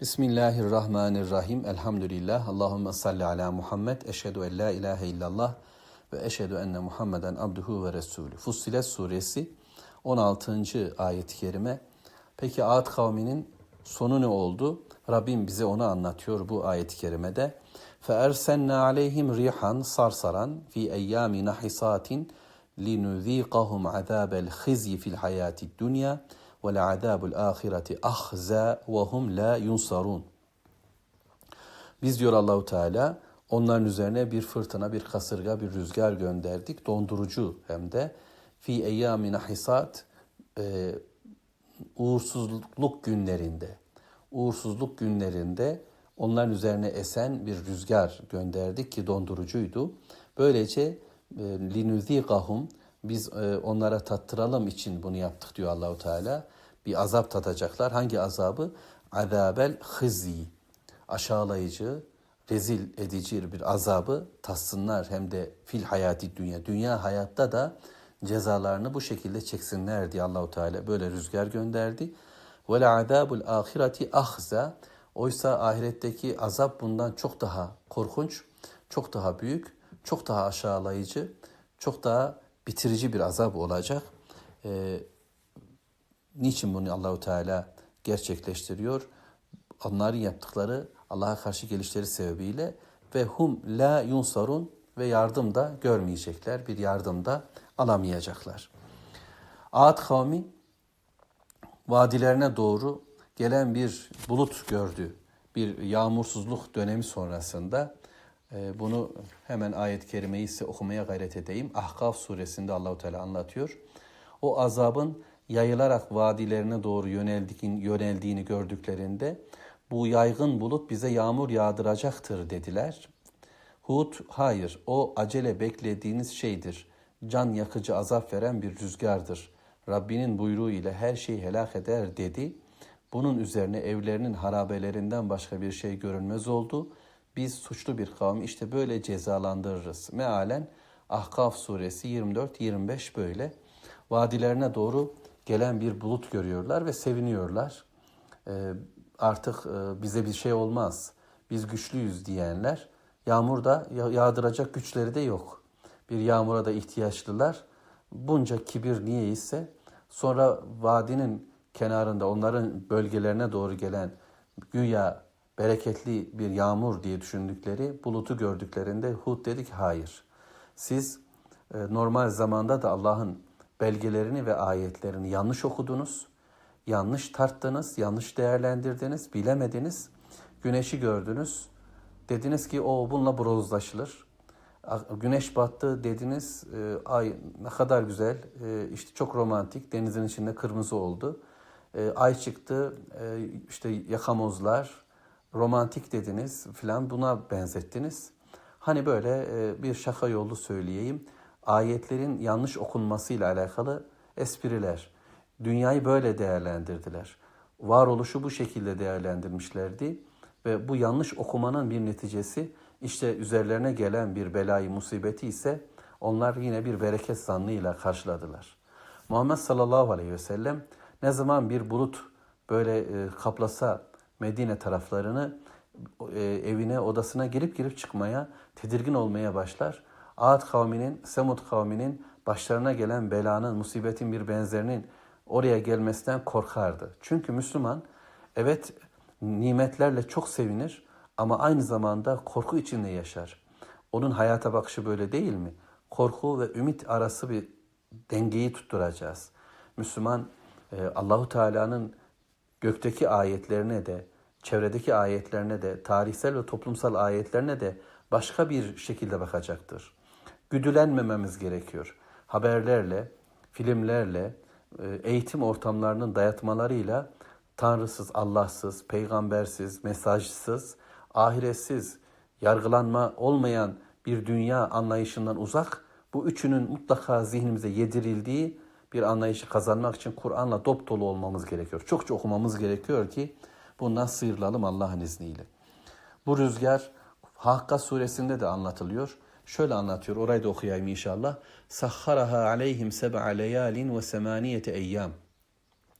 Bismillahirrahmanirrahim. Elhamdülillah. Allahümme salli ala Muhammed. Eşhedü en la ilahe illallah ve eşhedü enne Muhammeden abduhu ve resulü. Fussilet suresi 16. ayet-i kerime. Peki Ad kavminin sonu ne oldu? Rabbim bize onu anlatıyor bu ayet-i kerimede. فَاَرْسَلْنَا عَلَيْهِمْ رِيحًا صَرْصَرًا فِي اَيَّامِ نَحِسَاتٍ لِنُذ۪يقَهُمْ عَذَابَ الْخِزْيِ فِي الْحَيَاةِ الدُّنْيَا ve le azabul ahireti ahza ve hum la. Biz diyor Allahu Teala onların üzerine bir fırtına, bir kasırga, bir rüzgar gönderdik. Dondurucu hem de fi eyyamina hisat e, uğursuzluk günlerinde uğursuzluk günlerinde onların üzerine esen bir rüzgar gönderdik ki dondurucuydu. Böylece e, linuzikahum biz e, onlara tattıralım için bunu yaptık diyor Allahu Teala. Bir azap tadacaklar. Hangi azabı? Azabel hızzi. Aşağılayıcı, rezil edici bir azabı tatsınlar hem de fil hayati dünya. Dünya hayatta da cezalarını bu şekilde çeksinler diye Allahu Teala böyle rüzgar gönderdi. Ve la azabul ahireti ahza. Oysa ahiretteki azap bundan çok daha korkunç, çok daha büyük, çok daha aşağılayıcı, çok daha bitirici bir azap olacak. Ee, niçin bunu Allahu Teala gerçekleştiriyor? Onların yaptıkları Allah'a karşı gelişleri sebebiyle ve hum la yunsarun ve yardım da görmeyecekler. Bir yardım da alamayacaklar. Ad kavmi vadilerine doğru gelen bir bulut gördü. Bir yağmursuzluk dönemi sonrasında e, bunu hemen ayet-i kerimeyi size okumaya gayret edeyim. Ahkaf suresinde Allahu Teala anlatıyor. O azabın yayılarak vadilerine doğru yöneldiğini gördüklerinde bu yaygın bulut bize yağmur yağdıracaktır dediler. Hud hayır o acele beklediğiniz şeydir. Can yakıcı azap veren bir rüzgardır. Rabbinin buyruğu ile her şeyi helak eder dedi. Bunun üzerine evlerinin harabelerinden başka bir şey görünmez oldu. Biz suçlu bir kavmi işte böyle cezalandırırız. Mealen Ahkaf suresi 24-25 böyle. Vadilerine doğru gelen bir bulut görüyorlar ve seviniyorlar. Ee, artık e, bize bir şey olmaz. Biz güçlüyüz diyenler yağmur da yağdıracak güçleri de yok. Bir yağmura da ihtiyaçlılar. Bunca kibir niye ise sonra vadinin kenarında onların bölgelerine doğru gelen güya bereketli bir yağmur diye düşündükleri bulutu gördüklerinde Hud dedi ki hayır. Siz e, normal zamanda da Allah'ın belgelerini ve ayetlerini yanlış okudunuz, yanlış tarttınız, yanlış değerlendirdiniz, bilemediniz. Güneşi gördünüz. Dediniz ki o bununla bronzlaşılır. Güneş battı dediniz. E, ay ne kadar güzel. E, işte çok romantik. Denizin içinde kırmızı oldu. Ay çıktı. İşte yakamozlar, romantik dediniz filan buna benzettiniz. Hani böyle e, bir şaka yolu söyleyeyim. Ayetlerin yanlış okunmasıyla alakalı espriler. Dünyayı böyle değerlendirdiler. Varoluşu bu şekilde değerlendirmişlerdi ve bu yanlış okumanın bir neticesi işte üzerlerine gelen bir belayı musibeti ise onlar yine bir bereket zannıyla karşıladılar. Muhammed sallallahu aleyhi ve sellem ne zaman bir bulut böyle e, kaplasa Medine taraflarını e, evine, odasına girip girip çıkmaya, tedirgin olmaya başlar. Ad kavminin, Semud kavminin başlarına gelen belanın, musibetin bir benzerinin oraya gelmesinden korkardı. Çünkü Müslüman evet nimetlerle çok sevinir ama aynı zamanda korku içinde yaşar. Onun hayata bakışı böyle değil mi? Korku ve ümit arası bir dengeyi tutturacağız. Müslüman e, Allahu Teala'nın gökteki ayetlerine de, çevredeki ayetlerine de, tarihsel ve toplumsal ayetlerine de başka bir şekilde bakacaktır. Güdülenmememiz gerekiyor. Haberlerle, filmlerle, e, eğitim ortamlarının dayatmalarıyla tanrısız, Allahsız, peygambersiz, mesajsız, ahiretsiz, yargılanma olmayan bir dünya anlayışından uzak, bu üçünün mutlaka zihnimize yedirildiği bir anlayışı kazanmak için Kur'an'la dop dolu olmamız gerekiyor. Çokça okumamız gerekiyor ki bundan sıyrılalım Allah'ın izniyle. Bu rüzgar Hakka suresinde de anlatılıyor. Şöyle anlatıyor, orayı da okuyayım inşallah. Sahharaha aleyhim seb'a leyalin ve semaniyete eyyam.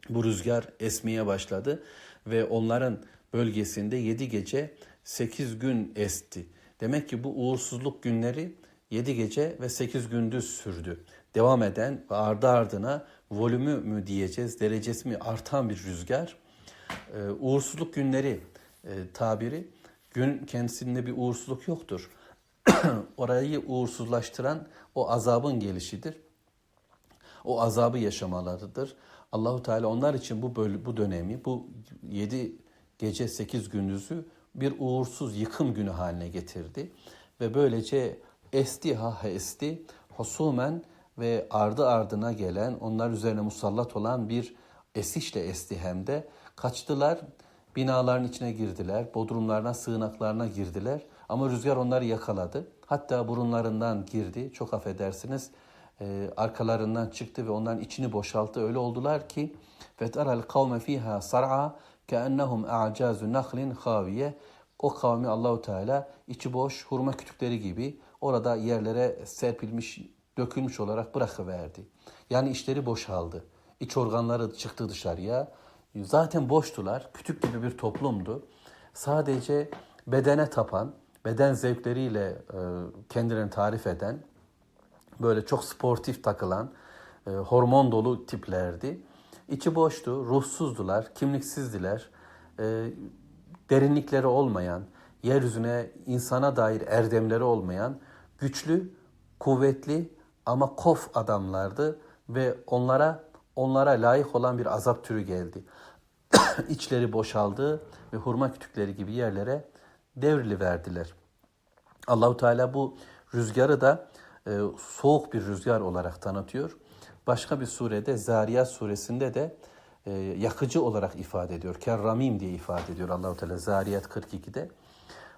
Bu rüzgar esmeye başladı ve onların bölgesinde 7 gece 8 gün esti. Demek ki bu uğursuzluk günleri 7 gece ve 8 gündüz sürdü. Devam eden ve ardı ardına volümü mü diyeceğiz, derecesi mi artan bir rüzgar. Ee, uğursuzluk günleri e, tabiri gün kendisinde bir uğursuzluk yoktur. Orayı uğursuzlaştıran o azabın gelişidir. O azabı yaşamalarıdır. Allahu Teala onlar için bu böl- bu dönemi, bu 7 gece 8 gündüzü bir uğursuz yıkım günü haline getirdi ve böylece esti ha esti husumen ve ardı ardına gelen onlar üzerine musallat olan bir esişle esti hem de kaçtılar. Binaların içine girdiler bodrumlarına sığınaklarına girdiler ama rüzgar onları yakaladı. Hatta burunlarından girdi çok affedersiniz e, arkalarından çıktı ve onların içini boşalttı. Öyle oldular ki fetaral kavme fiha sar'a keennehum a'cazu nahlin haviye o kavmi Allahu Teala içi boş hurma kütükleri gibi orada yerlere serpilmiş, dökülmüş olarak bırakıverdi. Yani içleri boşaldı. İç organları çıktı dışarıya. Zaten boştular. Kütük gibi bir toplumdu. Sadece bedene tapan, beden zevkleriyle e, kendilerini tarif eden, böyle çok sportif takılan, e, hormon dolu tiplerdi. İçi boştu, ruhsuzdular, kimliksizdiler. E, derinlikleri olmayan, yeryüzüne insana dair erdemleri olmayan, güçlü, kuvvetli ama kof adamlardı ve onlara onlara layık olan bir azap türü geldi. İçleri boşaldı ve hurma kütükleri gibi yerlere devrili verdiler. Allahu Teala bu rüzgarı da e, soğuk bir rüzgar olarak tanıtıyor. Başka bir surede Zariyat suresinde de e, yakıcı olarak ifade ediyor. Kerramim diye ifade ediyor Allahu Teala Zariyat 42'de.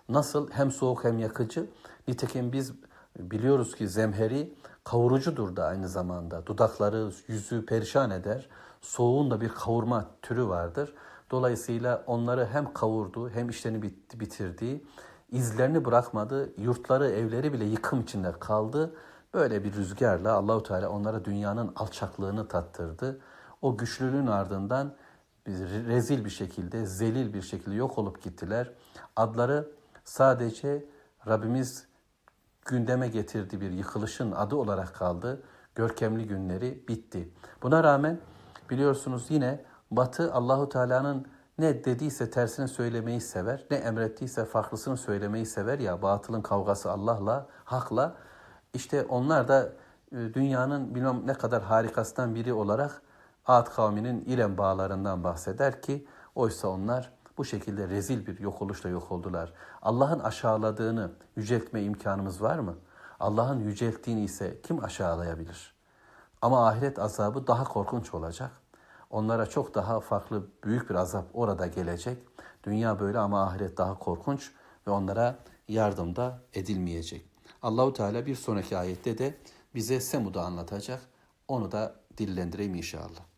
Nasıl hem soğuk hem yakıcı. Nitekim biz biliyoruz ki zemheri kavurucudur da aynı zamanda. Dudakları, yüzü perişan eder. Soğuğun da bir kavurma türü vardır. Dolayısıyla onları hem kavurdu hem işlerini bit- bitirdi. izlerini bırakmadı. Yurtları, evleri bile yıkım içinde kaldı. Böyle bir rüzgarla Allahu Teala onlara dünyanın alçaklığını tattırdı. O güçlülüğün ardından rezil bir şekilde, zelil bir şekilde yok olup gittiler. Adları sadece Rabbimiz gündeme getirdiği bir yıkılışın adı olarak kaldı. Görkemli günleri bitti. Buna rağmen biliyorsunuz yine Batı Allahu Teala'nın ne dediyse tersini söylemeyi sever, ne emrettiyse farklısını söylemeyi sever ya batılın kavgası Allah'la, hakla. İşte onlar da e, dünyanın bilmem ne kadar harikasından biri olarak Ad kavminin İrem bağlarından bahseder ki oysa onlar bu şekilde rezil bir yok oluşla yok oldular. Allah'ın aşağıladığını yüceltme imkanımız var mı? Allah'ın yücelttiğini ise kim aşağılayabilir? Ama ahiret azabı daha korkunç olacak. Onlara çok daha farklı büyük bir azap orada gelecek. Dünya böyle ama ahiret daha korkunç ve onlara yardım da edilmeyecek. Allahu Teala bir sonraki ayette de bize Semud'u anlatacak. Onu da dillendireyim inşallah.